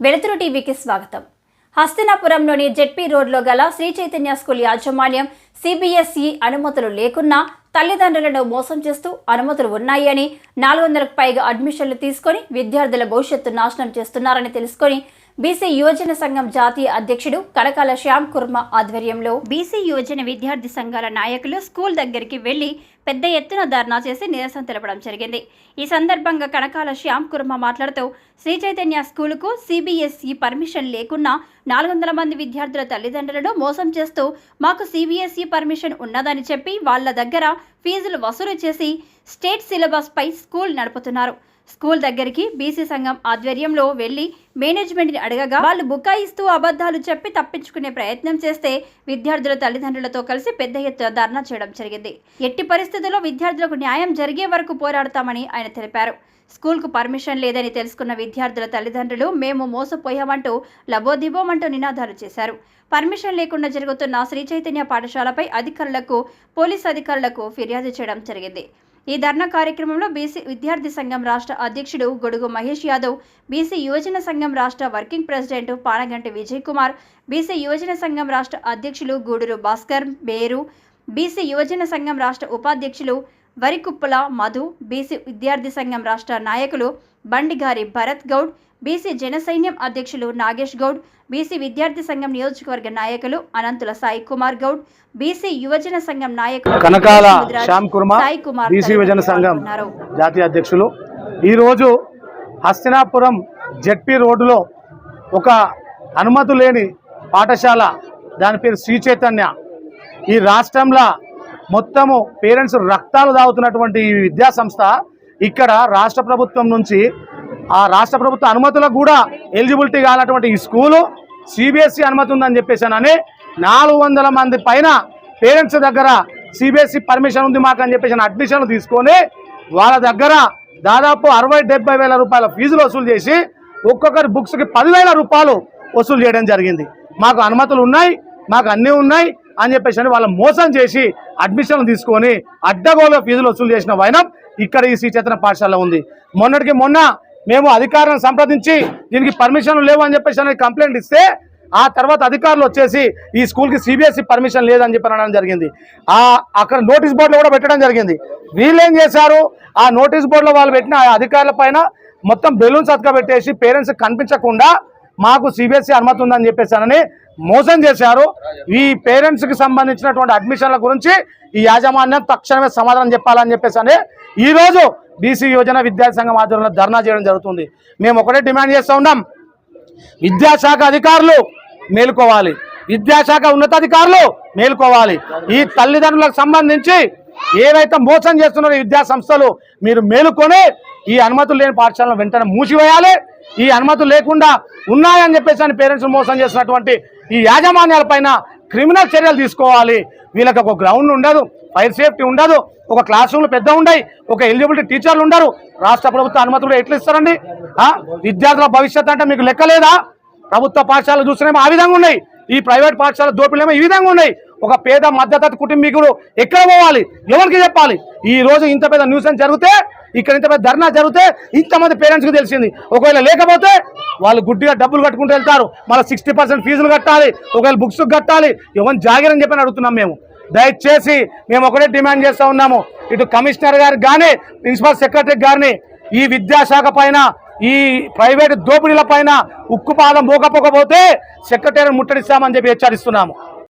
వెలుతురు టీవీకి స్వాగతం. హస్తినాపురంలోని జెడ్పీ రోడ్లో గల శ్రీ చైతన్య స్కూల్ యాజమాన్యం సిబిఎస్ఈ అనుమతులు లేకున్నా తల్లిదండ్రులను మోసం చేస్తూ అనుమతులు ఉన్నాయి అని నాలుగు వందలకు పైగా అడ్మిషన్లు తీసుకొని విద్యార్థుల భవిష్యత్తు నాశనం చేస్తున్నారని తెలుసుకొని బీసీ యువజన సంఘం జాతీయ అధ్యక్షుడు కడకాల శ్యామ్ కుర్మ ఆధ్వర్యంలో బీసీ యువజన విద్యార్థి సంఘాల నాయకులు స్కూల్ దగ్గరికి వెళ్ళి పెద్ద ఎత్తున ధర్నా చేసి నిరసన తెలపడం జరిగింది. ఈ సందర్భంగా కడకాల శ్యామ్ కుర్మ మాట్లాడుతూ శ్రీ చైతన్య స్కూలుకు సిబిఎస్ఈ పర్మిషన్ లేకున్నా నాలుగు వందల మంది విద్యార్థుల తల్లిదండ్రులను మోసం చేస్తూ మాకు సిబిఎస్ఈ పర్మిషన్ ఉన్నదని చెప్పి వాళ్ళ దగ్గర ఫీజులు వసూలు చేసి స్టేట్ సిలబస్ పై స్కూల్ నడుపుతున్నారు. స్కూల్ దగ్గరికి బీసీ సంఘం ఆధ్వర్యంలో వెళ్ళి మేనేజ్మెంట్ని అడగగా వాళ్ళు బుకాయిస్తూ అబద్ధాలు చెప్పి తప్పించుకునే ప్రయత్నం చేస్తే విద్యార్థుల తల్లిదండ్రులతో కలిసి పెద్ద ఎత్తున ధర్నా చేయడం జరిగింది. ఎట్టి పరిస్థితుల్లో విద్యార్థులకు న్యాయం జరిగే వరకు పోరాడతామని ఆయన తెలిపారు. స్కూల్కు పర్మిషన్ లేదని తెలుసుకున్న విద్యార్థుల తల్లిదండ్రులు మేము మోసపోయామంటూ లబోదిబోమంటూ నినాదాలు చేశారు. పర్మిషన్ లేకుండా జరుగుతున్న శ్రీ చైతన్య పాఠశాలపై అధికారులకు పోలీస్ అధికారులకు ఫిర్యాదు చేయడం జరిగింది. ఈ ధర్నా కార్యక్రమంలో బీసీ విద్యార్థి సంఘం రాష్ట్ర అధ్యక్షుడు గొడుగు మహేష్ యాదవ్ బీసీ యువజన సంఘం రాష్ట్ర working president Panaganti Vijay Kumar BC యువజన సంఘం రాష్ట్ర అధ్యక్షులు గూడూరు భాస్కర్ మేరు బీసీ యువజన సంఘం రాష్ట్ర ఉపాధ్యక్షులు వరికుప్పల మధు బీసీ విద్యార్థి సంఘం రాష్ట్ర నాయకులు బండిగారి భరత్ గౌడ్ బీసీ జనసైన్యం అధ్యక్షులు నాగేష్ గౌడ్ బీసీ విద్యార్థి సంఘం నియోజకవర్గ నాయకులు అనంతుల సాయి కుమార్ గౌడ్ బీసీ యువజన సంఘం నాయకులు కనకాల సాయి కుమార్ బీసీ యువజన సంఘం. జాతీయ అధ్యక్షులు ఈరోజు హస్తినాపురం జెడ్పీ రోడ్డులో ఒక అనుమతి లేని పాఠశాల దాని పేరు శ్రీ చైతన్య ఈ రాష్ట్రంలో మొత్తము పేరెంట్స్ రక్తాలు తాగుతున్నటువంటి ఈ విద్యా సంస్థ ఇక్కడ రాష్ట్ర ప్రభుత్వం నుంచి ఆ రాష్ట్ర ప్రభుత్వ అనుమతులకు కూడా ఎలిజిబిలిటీ కానటువంటి ఈ స్కూలు సిబిఎస్ఈ అనుమతి ఉందని చెప్పేసానని నాలుగు వందల మంది పైన పేరెంట్స్ దగ్గర సిబిఎస్ఈ పర్మిషన్ ఉంది మాకు అని చెప్పేసి అడ్మిషన్లు తీసుకొని వాళ్ళ దగ్గర దాదాపు అరవై డెబ్బై వేల రూపాయల ఫీజులు వసూలు చేసి ఒక్కొక్కరి బుక్స్కి పదివేల రూపాయలు వసూలు చేయడం జరిగింది. మాకు అనుమతులు ఉన్నాయి మాకు అన్నీ ఉన్నాయి అని చెప్పేసి అని వాళ్ళ మోసం చేసి అడ్మిషన్లు తీసుకొని అడ్డగోలుగా ఫీజులు వసూలు చేసిన వైనం ఇక్కడ ఈ శ్రీ చైతన్య పాఠశాల ఉంది. మొన్నటికి మొన్న మేము అధికారులను సంప్రదించి దీనికి పర్మిషన్ లేవు అని చెప్పేసి అనేది కంప్లైంట్ ఇస్తే ఆ తర్వాత అధికారులు వచ్చేసి ఈ స్కూల్కి సిబిఎస్ఈ పర్మిషన్ లేదని చెప్పి అనడం జరిగింది. ఆ అక్కడ నోటీస్ బోర్డులో కూడా పెట్టడం జరిగింది. వీళ్ళు ఏం చేశారు? ఆ నోటీస్ బోర్డులో వాళ్ళు పెట్టిన ఆ అధికారుల పైన మొత్తం బెలూన్స్ అతక పెట్టేసి పేరెంట్స్ కనిపించకుండా మాకు సిబిఎస్ఈ అనుమతి ఉందని చెప్పేసానని మోసం చేశారు. ఈ పేరెంట్స్కి సంబంధించినటువంటి అడ్మిషన్ల గురించి ఈ యాజమాన్యం తక్షణమే సమాధానం చెప్పాలని చెప్పేసి ఈరోజు ఈ రోజు బీసీ యోజన విద్యాసంఘం సంఘం ఆధ్వర్యంలో ధర్నా చేయడం జరుగుతుంది. మేము ఒకటే డిమాండ్ చేస్తూ ఉన్నాం. విద్యాశాఖ అధికారులు మేలుకోవాలి. విద్యాశాఖ ఉన్నతాధికారులు మేలుకోవాలి. ఈ తల్లిదండ్రులకు సంబంధించి ఏవైతే మోసం చేస్తున్నారో ఈ విద్యా సంస్థలు మీరు మేలుకొని ఈ అనుమతులు లేని పాఠశాలను వెంటనే మూసివేయాలి. ఈ అనుమతులు లేకుండా ఉన్నాయని చెప్పేసి అని పేరెంట్స్ మోసం చేసినటువంటి ఈ యాజమాన్యాల పైన క్రిమినల్ చర్యలు తీసుకోవాలి. వీళ్ళకి ఒక గ్రౌండ్ ఉండదు ఫైర్ సేఫ్టీ ఉండదు ఒక క్లాస్ రూమ్లు పెద్ద ఉండయి ఒక ఎలిజిబిలిటీ టీచర్లు ఉండరు. రాష్ట్ర ప్రభుత్వ అనుమతులు ఎట్లా ఇస్తారండి? విద్యార్థుల భవిష్యత్ అంటే మీకు లెక్కలేదా ప్రభుత్వ పాఠశాలలు చూసినేమో ఆ విధంగా ఉన్నాయి. ఈ ప్రైవేట్ పాఠశాల దోపిడీలేమో ఈ విధంగా ఉన్నాయి. ఒక పేద మధ్యతరగతి కుటుంబీకుడు ఎక్కడ పోవాలి? ఎవరికి చెప్పాలి? ఈ రోజు ఇంత పెద్ద న్యూస్ జరిగితే ఇక్కడ ఇంత ధర్నా జరిగితే ఇంతమంది పేరెంట్స్కి తెలిసింది. ఒకవేళ లేకపోతే వాళ్ళు గుడ్డిగా డబ్బులు కట్టుకుంటూ వెళ్తారు. మళ్ళీ సిక్స్టీ పర్సెంట్ ఫీజులు కట్టాలి. ఒకవేళ బుక్స్ కట్టాలి. ఇవన్నీ జాగిరని చెప్పని అడుగుతున్నాం మేము. దయచేసి మేము ఒకటే డిమాండ్ చేస్తూ ఉన్నాము. ఇటు కమిషనర్ గారికి కానీ ప్రిన్సిపల్ సెక్రటరీ గారిని ఈ విద్యాశాఖ పైన ఈ ప్రైవేట్ దోపిడీల పైన ఉక్కుపాదం మోకపోకపోతే సెక్రటరీ ముట్టడిస్తామని చెప్పి హెచ్చరిస్తున్నాము.